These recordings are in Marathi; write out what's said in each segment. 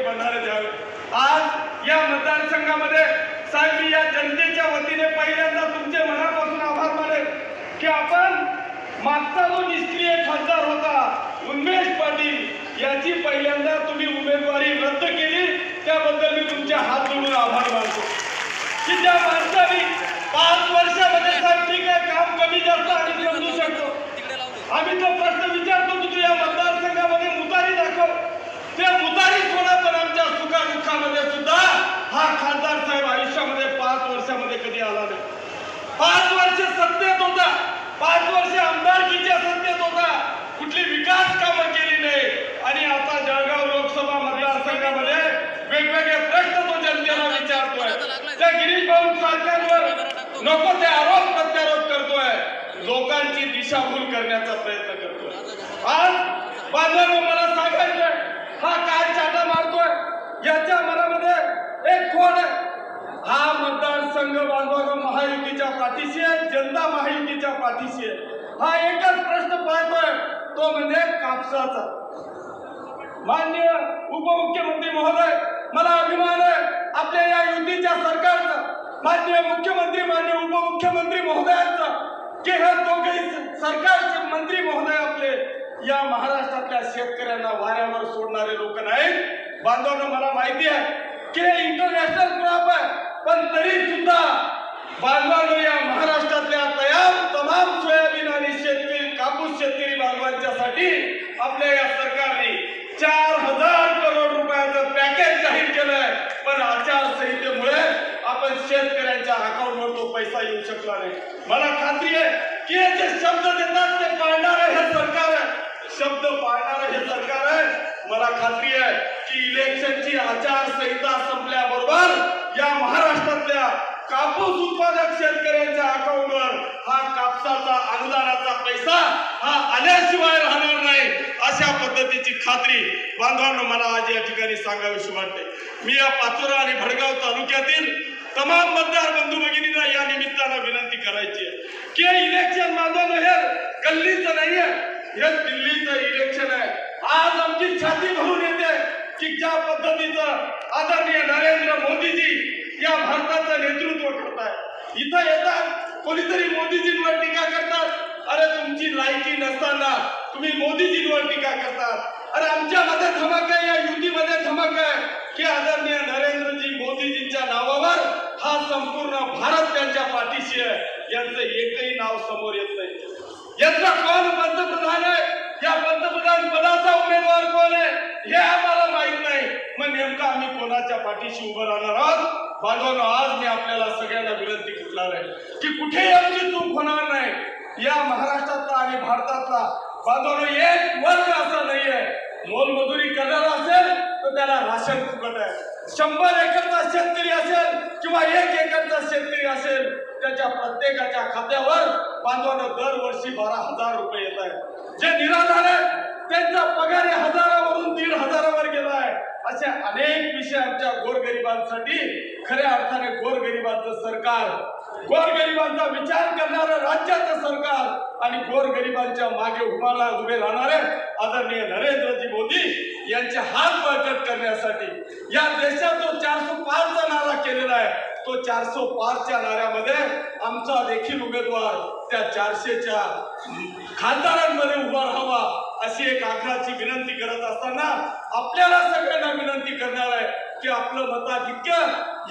योग्य बनणारे द्यावे आज या मतदारसंघामध्ये साहेब मी या जनतेच्या वतीने पहिल्यांदा तुमचे मनापासून आभार मानेल की आपण मागचा जो निष्क्रिय खासदार होता उन्मेश पाटील याची पहिल्यांदा तुम्ही उमेदवारी रद्द केली. त्याबद्दल मी तुमचे हात जोडून आभार मानतो. की ज्या माणसाने पाच वर्षामध्ये साहेब ठीक आहे काम कमी जास्त आम्ही समजू शकतो? आम्ही तो प्रश्न विचारतो की तू या मतदारसंघामध्ये मुतारी दाखव ते मुतारी थोडं पण आमच्या वर्षामध्ये सुद्धा हा खासदार साहेब आयुष्यामध्ये पाच वर्षामध्ये कधी आला नाही. पाच वर्ष सत्तेत होता. पाच वर्ष आमदारकीच्या सत्तेत होता. कुठली विकास कामं केली नाही. आणि आता जळगाव लोकसभा मतदारसंघामध्ये वेगवेगळे प्रश्न तो जनतेला विचारतोय. त्या गिरीश भाऊ सरकारवर नको ते आरोप प्रत्यारोप करतोय. लोकांची दिशाभूल करण्याचा प्रयत्न करतोय. आज बाजार हो, मला सांगायचं हा काय चाटा मारतोय याच्या मनामध्ये एक कोण आहे? हा मतदारसंघ बांधवांनो महायुतीच्या पाठीशी आहे जनता महायुतीच्या पाठीशी आहे. हा एकच प्रश्न पाहतोय तो म्हणजे कापसाचा. मान्य उपमुख्यमंत्री महोदय मला अभिमान आहे आपल्या या युतीच्या सरकारचा मान्य मुख्यमंत्री मान्य उपमुख्यमंत्री महोदयांचा की हे दोघेही सरकारचे मंत्री महोदय आपले या महाराष्ट्रातल्या शेतकऱ्यांना वाऱ्यावर सोडणारे लोक नाहीत. बांधवांनो मला माहिती आहे की हे इंटरनॅशनल क्रॉप आहे. पण तरी सुद्धा बांधवांनो या महाराष्ट्रातल्या तयार तमाम सोयाबीन आणि शेतकरी कापूस शेतकरी बांधवांच्यासाठी आपल्या या सरकारने चार हजार करोड रुपयाचं पॅकेज जाहीर केलंय. पण आचारसंहितेमुळे आपण शेतकऱ्यांच्या अकाउंटवर तो पैसा येऊ शकला नाही. मला खात्री आहे की हे जे शब्द देतात ते पाळणार आहे हे सरकार आहे. शब्द पाळणार मला खात्री आहे की इलेक्शनची आचारसंहिता संपल्याबरोबर या महाराष्ट्रातल्या कापूस उत्पादक शेतकऱ्यांच्या अकाउंटवर हा कापसाचा अनुदानाचा पैसा हा आल्याशिवाय राहणार नाही अशा पद्धतीची खात्री बांधवांना मला आज या ठिकाणी सांगावीशी वाटते. मी या पाचोरा आणि भडगाव तालुक्यातील तमाम मतदार बंधू भगिनींना या निमित्तानं विनंती करायची आहे की इलेक्शन बांधवांनो हे गल्लीचं नाहीये हे दिल्लीचं इलेक्शन आहे. आज आमची छाती भरून येते की ज्या पद्धतीचं आदरणीय नरेंद्र मोदीजी या भारताचं नेतृत्व करताय. इथं येतात कोणीतरी मोदीजींवर टीका करतात. अरे तुमची लायकी नसताना तुम्ही मोदीजींवर टीका करतात. अरे आमच्यामध्ये धमक आहे या युतीमध्ये धमक आहे. की आदरणीय नरेंद्रजी मोदीजींच्या नावावर हा संपूर्ण भारत त्यांच्या पाठीशी आहे. यांचं एकही नाव समोर येत नाही. यांचा कोण पंतप्रधान आहे? या पंतप्रधान पदाचा उमेदवार कोण आहे? हे आम्हाला माहीत नाही. मग नेमकं आम्ही कोणाच्या पाठीशी उभं राहणार आहोत? बांधवांनो आज मी आपल्याला सगळ्यांना विनंती करणार आहे की कुठेही आमची चूक होणार नाही. या महाराष्ट्रातला आणि भारतातला बांधवांनो एक वर्ग असा नाही आहे मोलमजुरी करणार असेल तर त्याला राशन फुकट आहे. शंभर एकरचा शेतकरी असेल किंवा एक एकरचा शेतकरी असेल त्याच्या प्रत्येकाच्या खात्यावर बांधवांना दरवर्षी बारा हजार रुपये येत आहे जे निराधार आहेत त्यांचा पगार हजारावरून दीड हजारावर गेला आहे. असे अनेक विषय आमच्या गोरगरिबांसाठी खऱ्या अर्थाने गोरगरिबांचं सरकार गोरगरिबांचा विचार करणारं राज्याचं सरकार आणि गोरगरिबांच्या मागे उभारा उभे राहणारे आदरणीय नरेंद्रजी मोदी यांचे हात बळकट करण्यासाठी या देशात जो चारशे पाचचा नारा केलेला आहे. तो चारशे पाचच्या नाऱ्यामध्ये आमचा देखील उमेदवार त्या चारशेच्या खासदारांमध्ये उभा राहावा अशी एक आग्रहाची विनंती करत असताना आपल्याला सगळ्यांना विनंती करणार आहे की आपलं मताधिक्य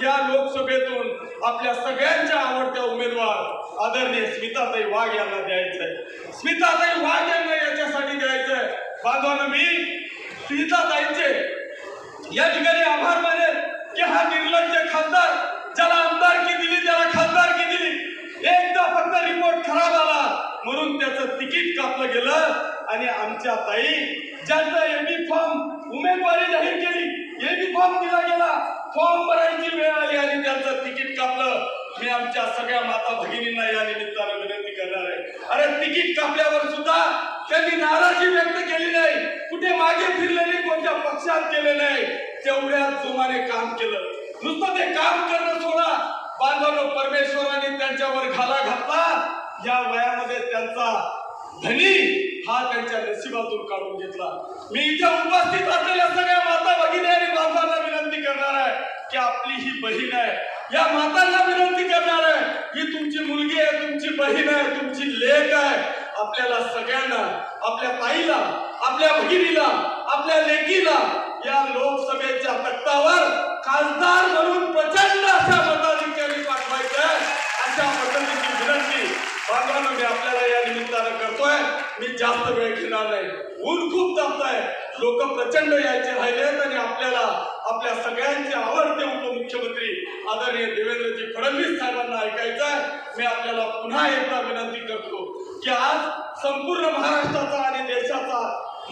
या लोकसभेतून आपल्या सगळ्यांच्या आवडत्या उमेदवार आदरणीय स्मिताताई वाघ यांना द्यायचंय. स्मिताताई वाघ यांना याच्यासाठी द्यायचंय. बांधवांना मी स्मिताताईंचे या ठिकाणी आभार मानेल की हा निर्लज्ज खासदार ज्याला आमदारकी दिली त्याला खासदारकी दिली एकदा फक्त रिपोर्ट खराब आला. म्हणून त्याचं तिकीट कापलं गेलं. आणि आमच्या ताई ज्यांचा एबी फॉर्म उमेदवारी जाहीर केली एबी फॉर्म दिला गेला. फॉर्म भरायची वेळ आली आणि त्यांचं तिकीट कापलं. मी आमच्या सगळ्या माता भगिनींना या निमित्तानं विनंती करणार आहे. अरे तिकीट कापल्यावर सुद्धा त्यांनी नाराजी व्यक्त केली नाही. कुठे मागे फिरले नाही कोणत्या पक्षात केले नाही. तेवढ्या जोमाने काम केलं. नुसतं ते काम करणं सोडा. बांधवलो परमेश्वराने त्यांच्यावर घाला घातला. या वयामध्ये त्यांचा धनी हा त्यांच्या नशिबातून काढून घेतला. मी इथे उपस्थित असलेल्या सगळ्या माता भगिनी आणि बांधवांना विनंती करणार आहे की आपली ही बहीण आहे. या मातांना विनंती करणार आहे ही तुमची मुलगी आहे तुमची बहीण आहे तुमची लेख आहे. आपल्याला सगळ्यांना आपल्या ताईला आपल्या भगिनीला आपल्या लेकीला या लोकसभेच्या तक्तावर खासदार म्हणून प्रचंड अशा मताधिकारी पाठवायच्या अशा पद्धतीची विनंती बांधवांनो मी आपल्याला या निमित्तानं करतोय. मी जास्त वेळ घेणार नाही. ऊन खूप जास्त आहे लोक प्रचंड यायचे राहिलेत आणि आपल्याला आपल्या सगळ्यांचे आवडते उपमुख्यमंत्री आदरणीय देवेंद्रजी फडणवीस साहेबांना ऐकायचं आहे. मी आपल्याला पुन्हा एकदा विनंती करतो की आज संपूर्ण महाराष्ट्राचा आणि देशाचा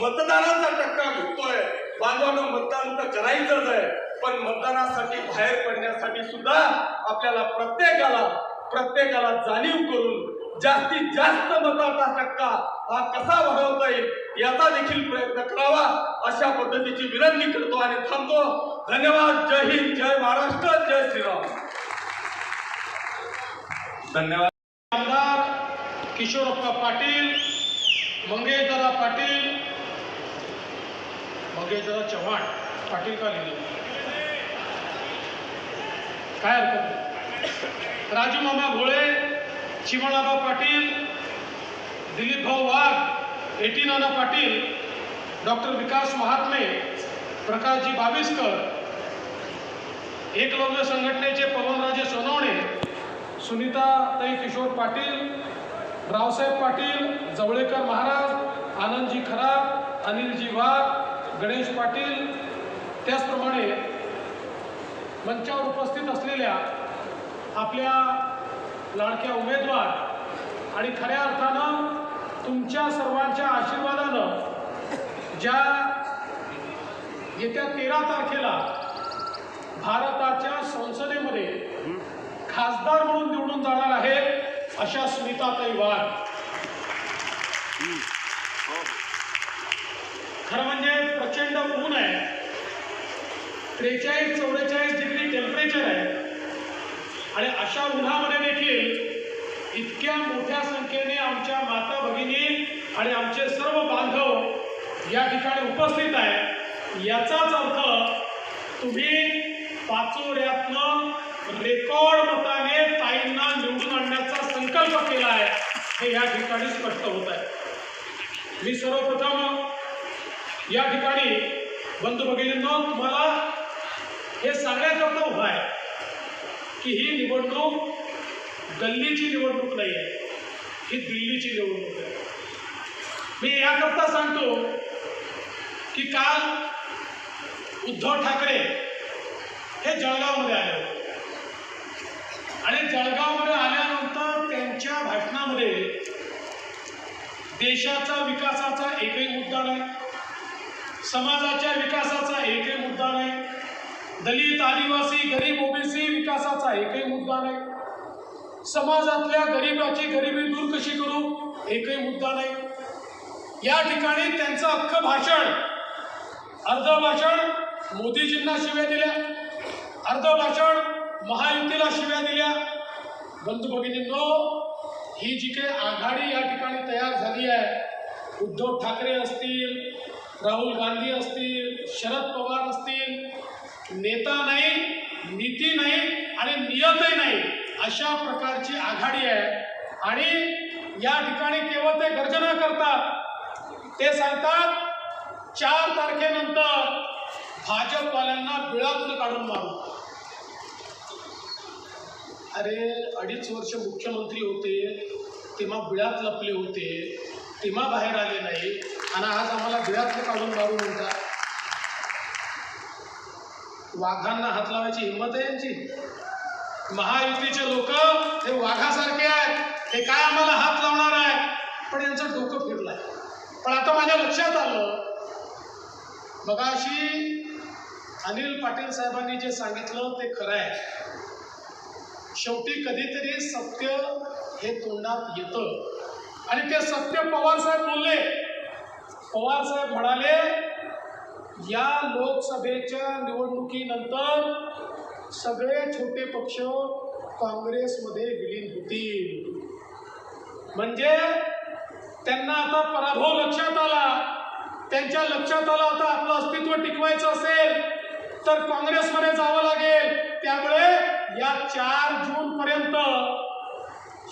मतदानाचा टक्का घुटतोय बांधवांनो मतदान तर करायचंच आहे. पण मतदानासाठी बाहेर पडण्यासाठी सुद्धा आपल्याला प्रत्येकाला प्रत्येकाला जाणीव करून जास्तीत जास्त मताचा टक्का हा कसा वाढवता येईल याचा देखील प्रयत्न करावा अशा पद्धतीची विनंती करतो आणि थांबतो. धन्यवाद. जय हिंद. जय महाराष्ट्र. जय श्रीराम. धन्यवाद. आमदार किशोरप्पा पाटील मंगेशदादा पाटील मंगेशदादा चव्हाण पाटील का लिहिले? काय हरकत नाही. राजू मामा भोळे चिमणाबा पाटील दिलीपभाऊ वाघ एटीनाना पाटील डॉक्टर विकास महात्मे प्रकाशजी बावीसकर एकलव्य संघटनेचे पवनराजे सोनवणे सुनीताताई किशोर पाटील रावसाहेब पाटील जवळेकर महाराज आनंदजी खराब अनिलजी वाघ गणेश पाटील त्याचप्रमाणे मंचावर उपस्थित असलेल्या आपल्या लाडक्या उमेदवार आणि खऱ्या अर्थानं तुमच्या सर्वांच्या आशीर्वादानं ज्या येत्या तेरा तारखेला भारताच्या संसदेमध्ये खासदार म्हणून निवडून जाणार आहे अशा स्मिताताई वाघ खरं म्हणजे प्रचंड ऊन आहे. त्रेचाळीस चौवेचाळीस टेम्परेचर आहे आणि अशा उन्हामध्ये देखील इतक्या मोठ्या संख्येने आमच्या माता भगिनी आणि आमचे सर्व बांधव या ठिकाणी उपस्थित आहे याचाच अर्थ तुम्ही पाचोऱ्यातनं रेकॉर्ड मताने ताईंना निवडून आणण्याचा संकल्प केला आहे. हे या ठिकाणी स्पष्ट होत आहे. मी सर्वप्रथम या ठिकाणी बंधू भगिनींनो तुम्हाला हे सांगण्याकरता उभा आहे की ही निवडणूक गल्लीची निवडणूक नाही आहे ही दिल्लीची निवडणूक आहे. मी याकरता सांगतो की काल उद्धव ठाकरे हे जळगावमध्ये आले होते. आणि जळगावमध्ये आल्यानंतर त्यांच्या भाषणामध्ये देशाचा विकासाचा एकही मुद्दा नाही समाजाच्या विकासाचा एकही मुद्दा नाही दलित आदिवासी गरीब ओबीसी विकासाचा एकही मुद्दा नाही. समाजातल्या गरिबाची गरिबी दूर कशी करू एकही मुद्दा नाही. या ठिकाणी त्यांचं अख्खं भाषण अर्ध भाषण मोदीजींना शिव्या दिल्या. अर्ध भाषण महायुतीला शिव्या दिल्या. बंधू भगिनींनो ही जी काही आघाडी या ठिकाणी तयार झाली आहे उद्धव ठाकरे असतील राहुल गांधी असतील शरद पवार असतील नेता नाही नीती नाही आणि नियतही नाही अशा प्रकारची आघाडी आहे. आणि या ठिकाणी केवळ ते गर्जना करतात. ते सांगतात चार तारखेनंतर भाजपवाल्यांना बिळातून काढून मारू. अरे अडीच वर्ष मुख्यमंत्री होते तेव्हा बिळात लपले होते तेव्हा बाहेर आले नाही आणि आज आम्हाला बिळातलं काढून मारू म्हणतात. वाघांना हात लावायची हिंमत आहे यांची? महायुतीचे लोक हे वाघासारखे आहेत. हे काय आम्हाला हात लावणार आहे? पण यांचं डोकं फिरलंय. पण आता माझ्या लक्षात आलं मगाशी अनिल पाटील साहेबांनी जे सांगितलं ते खरं आहे. शेवटी कधीतरी सत्य हे तोंडात येतं. आणि ते सत्य पवार साहेब बोलले. पवार साहेब म्हणाले या लोकसभेच्या निवडणुकीनंतर सगळे छोटे पक्ष काँग्रेसमध्ये विलीन होतील. म्हणजे त्यांना आता पराभव लक्षात आला. त्यांच्या लक्षात आलं आता आपलं अस्तित्व टिकवायचं असेल तर काँग्रेसमध्ये जावं लागेल. त्यामुळे या चार जून पर्यंत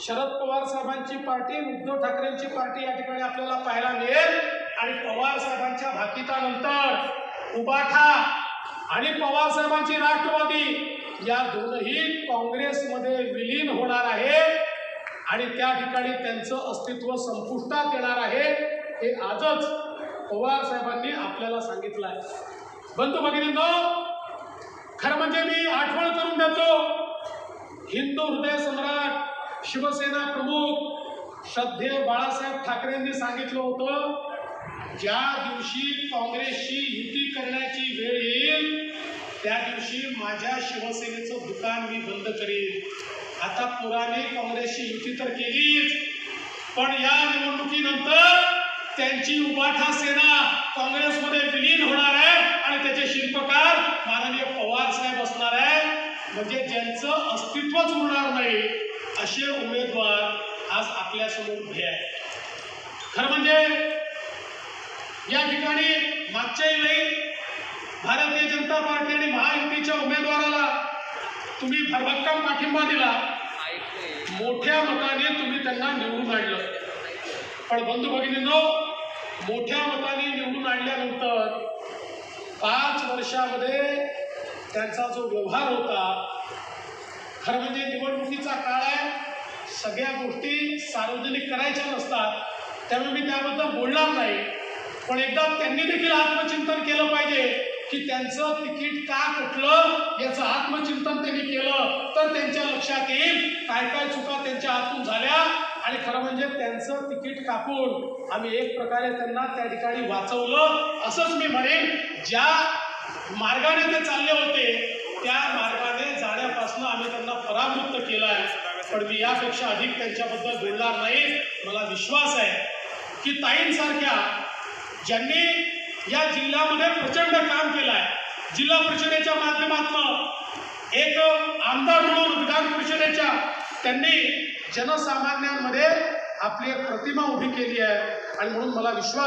शरद पवार साहेबांची पार्टी उद्धव ठाकरेंची पार्टी या ठिकाणी आपल्याला पाहायला मिळेल. आणि पवार साहेबांच्या भाकितानंतर उबाठा आणि पवार साहेबांची राष्ट्रवादी या दोनही काँग्रेसमध्ये विलीन होणार आहे. आणि त्या ठिकाणी त्यांचं अस्तित्व संपुष्टात येणार आहे हे आजच पवार साहेबांनी आपल्याला सांगितलं आहे. बंधू भगिनींनो खरं म्हणजे मी आठवण करून देतो हिंदू हृदय सम्राट शिवसेना प्रमुख श्रद्धेय बाळासाहेब ठाकरेंनी सांगितलं होतं ज्या दिवशी काँग्रेसशी युती करण्याची वेळ येईल त्या दिवशी माझ्या शिवसेनेचं दुकान मी बंद करीन. आता पुराने काँग्रेसशी युती तर केलीच पण या निवडणुकीनंतर त्यांची उबाठा सेना काँग्रेसमध्ये विलीन होणार आहे आणि त्याचे शिल्पकार माननीय पवार साहेब असणार आहे. म्हणजे ज्यांचं अस्तित्वच उरणार नाही असे उमेदवार आज आपल्यासमोर उभे आहेत. खरं म्हणजे या ठिकाणी मागच्याही वेळी भारतीय जनता पार्टी आणि महायुतीच्या उमेदवाराला तुम्ही भरभक्कम पाठिंबा दिला. मोठ्या मताने तुम्ही त्यांना निवडून आणलं. पण बंधू भगिनींनो मोठ्या मताने निवडून आणल्यानंतर पाच वर्षामध्ये त्यांचा जो व्यवहार होता खरं म्हणजे निवडणुकीचा काळ आहे. सगळ्या गोष्टी सार्वजनिक करायच्या नसतात. त्यामुळे मी त्याबद्दल बोलणार नाही. पण एकदा त्यांनी देखील आत्मचिंतन केलं पाहिजे की त्यांचं तिकीट का कुठलं याचं आत्मचिंतन त्यांनी केलं. तर त्यांच्या लक्षात येईल काय काय चुका त्यांच्या हातून झाल्या आणि खरं म्हणजे त्यांचं तिकीट कापून आम्ही एक प्रकारे त्यांना त्या ठिकाणी वाचवलं. असंच मी म्हणेन ज्या मार्गाने ते चालले होते त्या मार्गाने जाण्यापासून आम्ही त्यांना परावृत्त केलं आहे. पण मी यापेक्षा अधिक त्यांच्याबद्दल बोलणार नाही. मला विश्वास आहे की ताईंसारख्या ज्यांनी या जिल्ह्यामध्ये प्रचंड काम केलं आहे जिल्हा परिषदेच्या माध्यमातून एक आमदार म्हणून विधान परिषदेच्या त्यांनी जनसामान्यांमध्ये आपली एक प्रतिमा उभी केली आहे. आणि म्हणून मला विश्वास